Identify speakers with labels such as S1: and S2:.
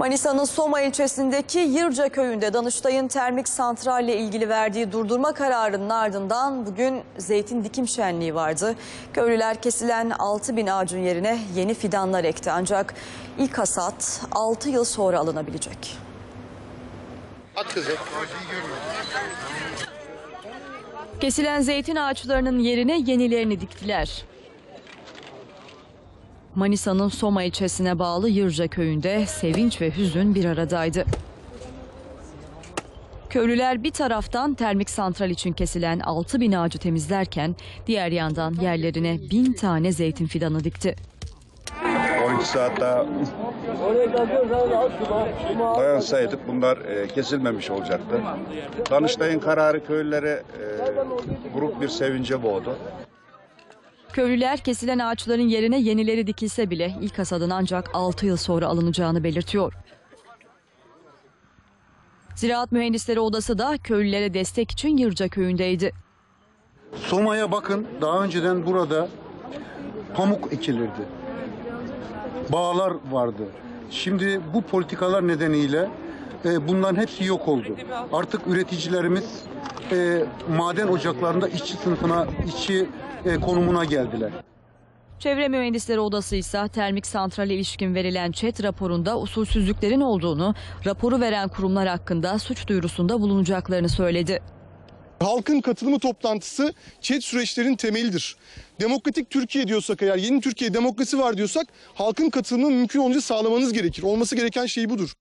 S1: Manisa'nın Soma ilçesindeki Yırca köyünde Danıştay'ın termik santralle ilgili verdiği durdurma kararının ardından bugün zeytin dikim şenliği vardı. Köylüler kesilen 6 bin ağacın yerine yeni fidanlar ekti ancak ilk hasat 6 yıl sonra alınabilecek.
S2: At kızı.
S1: Kesilen zeytin ağaçlarının yerine yenilerini diktiler. Manisa'nın Soma ilçesine bağlı Yırca köyünde sevinç ve hüzün bir aradaydı. Köylüler bir taraftan termik santral için kesilen 6 bin ağacı temizlerken diğer yandan yerlerine bin tane zeytin fidanı dikti.
S3: 12 saat daha dayansaydık bunlar e, kesilmemiş olacaktı. Danıştay'ın kararı köylülere e, grup bir sevince boğdu.
S1: Köylüler kesilen ağaçların yerine yenileri dikilse bile ilk hasadın ancak 6 yıl sonra alınacağını belirtiyor. Ziraat Mühendisleri Odası da köylülere destek için Yırca köyündeydi.
S4: Soma'ya bakın daha önceden burada pamuk ekilirdi. Bağlar vardı. Şimdi bu politikalar nedeniyle e, bunların hepsi yok oldu. Artık üreticilerimiz e, maden ocaklarında işçi sınıfına, işçi e, konumuna geldiler.
S1: Çevre Mühendisleri Odası ise termik santrale ilişkin verilen ÇED raporunda usulsüzlüklerin olduğunu, raporu veren kurumlar hakkında suç duyurusunda bulunacaklarını söyledi.
S5: Halkın katılımı toplantısı ÇED süreçlerin temelidir. Demokratik Türkiye diyorsak eğer yeni Türkiye demokrasi var diyorsak halkın katılımını mümkün olunca sağlamanız gerekir. Olması gereken şey budur.